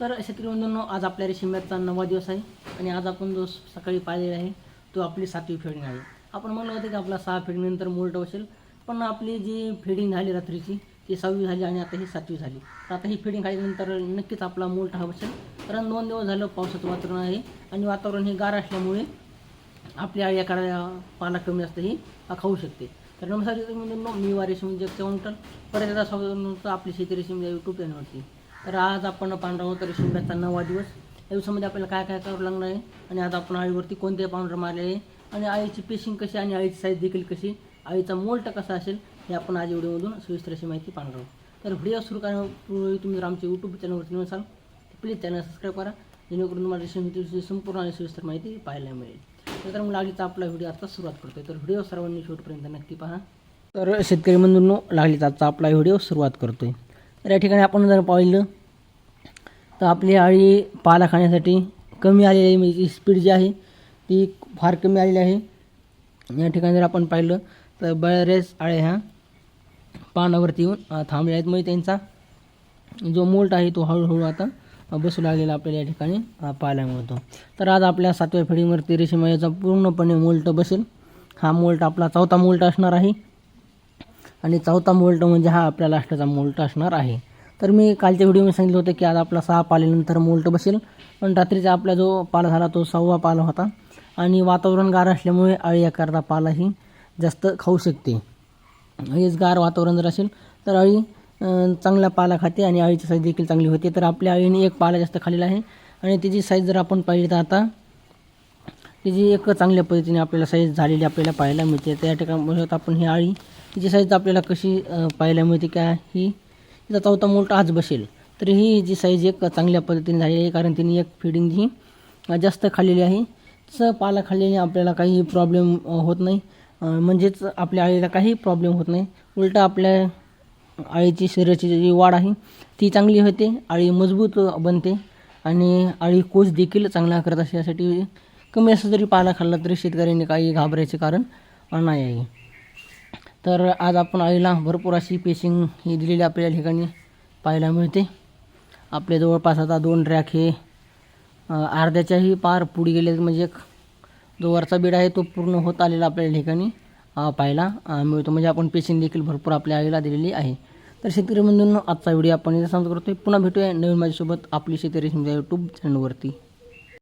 तर शेतकरी बंधूंनो आज आपल्या रेशिंब्याचा नववा दिवस आहे आणि आज आपण जो सकाळी पाहिलेला आहे तो आपली सातवी फेडिंग आहे. आपण म्हणलं होतं की आपला सहा फेडिंगनंतर मोल्ट बसेल पण आपली जी फेडिंग झाली रात्रीची ती सहावी झाली आणि आता ही सातवी झाली. तर आता ही फेडिंग झाल्यानंतर नक्कीच आपला मोल्ट हा बसेल. कारण दोन दिवस झालं पावसाचं वातावरण आहे आणि वातावरण हे गार असल्यामुळे आपली आळी एखाद्या पाला कमी असतं ही खाऊ शकते. तर नमस्कार मी वारेश म्हणजे चवंटल परत एकदा स्वागत आपली शेती रेशीम या यूट्यूब चॅनलवरती तर आज आपण पांढरा होता रेशीमब्याचा नवा दिवस. या दिवसामध्ये आपल्याला काय काय करावं लागणार आहे? आणि आज आपण आळीवरती कोणते पांढरं मारले आहे? आणि आळीची पेशिंग कशी आणि आळीची साईज देखील कशी? आळीचा मोल्ट कसा असेल? हे आपण आज व्हिडिओमधून सविस्तर अशी माहिती पाहणार आहोत. तर व्हिडिओ सुरू करण्यापूर्वी तुम्ही जर आमच्या यूट्यूब चॅनलवरती नसाल तर प्लीज चॅनल सबस्क्राईब करा. जेणेकरून तुम्हाला रेशीमची संपूर्ण आणि सविस्तर माहिती पाहायला मिळेल. तर मग लागलीचा आपला व्हिडिओ आता सुरुवात करतोय. तर व्हिडिओ सर्वांनी शेवटपर्यंत नक्की पहा. तर शेतकरी बंधूंनो लागलीचा आजचा आपला व्हिडिओ सुरुवात करतोय. तर या ठिकाणी आपण जर पाहिलं तर आपली अळी पाला खाण्यासाठी कमी आलेली आहे. म्हणजे स्पीड जी आहे ती फार कमी आलेली आहे. या ठिकाणी जर आपण पाहिलं तर बऱ्याच अळ्या ह्या पानावरती येऊन थांबल्या आहेत. म्हणजे त्यांचा जो मोल्ट आहे तो हळूहळू आता बसू लागलेला आपल्याला या ठिकाणी पाहायला मिळतो. तर आज आपल्या सातव्या फेडीवरती रेशीमायाचा पूर्णपणे मोल्ट बसेल. हा मोल्ट आपला चौथा मोल्ट असणार आहे. आणि चौथा मोल्ट म्हणजे हा आपल्या लास्टचा मोल्ट असणार आहे. तर मी कालच्या व्हिडिओमध्ये सांगितलं होतं की आज आपला सहा पाल्यानंतर मोल्ट बसेल. पण रात्रीचा आपला जो पाला झाला तो सहावा पाला होता. आणि वातावरण गार असल्यामुळे अळी आकारता पालाही जास्त खाऊ शकते. हेच गार वातावरण जर असेल तर अळी चांगला पाला खाते आणि अळीची साईज देखील चांगली होते. तर आपल्या अळीने एक पाला जास्त खाल्लेला आहे. आणि त्याची साईज जर आपण पाहिली तर आता तिची एक चांगल्या पद्धतीने आपल्याला साईज झालेली आपल्याला पाहायला मिळते. त्या ठिकाणी बघत आपण ही अळी तिची साईज आपल्याला कशी पाहायला मिळते का ही तिचा चौथा मोल्ट आज बसेल. तर ही जी साईज एक चांगल्या पद्धतीने झालेली आहे कारण तिने एक फिडिंग ही जास्त खाल्लेली आहे. तसं पाला खाल्ल्याने आपल्याला काही प्रॉब्लेम होत नाही. म्हणजेच आपल्या आळीला काही प्रॉब्लेम होत नाही. उलटं आपल्या आळीची शरीराची जी वाढ आहे ती चांगली होते. आळी मजबूत बनते आणि आळी कोच देखील चांगला करत असे यासाठी कमी असं जरी पाला खाल्ला तरी शेतकऱ्यांनी काही घाबरायचे कारण नाही आहे. तर आज आपण आईला भरपूर अशी पेशिंग ही दिलेली आपल्या ठिकाणी पाहायला मिळते. आपल्या जवळपास आता दोन रॅक हे अर्ध्याच्याही पार पुढे गेले म्हणजे एक जो वरचा बेड आहे तो पूर्ण होत आलेला आपल्या ठिकाणी पाहायला मिळतो. म्हणजे आपण पेशिंग देखील भरपूर आपल्या आईला दिलेली आहे. तर शेतकरी बंधूंनो आजचा व्हिडिओ आपण समज करतो करतोय. पुन्हा भेटूया नवीन माझ्यासोबत आपली शेतकरी समजा यूट्यूब चॅनलवरती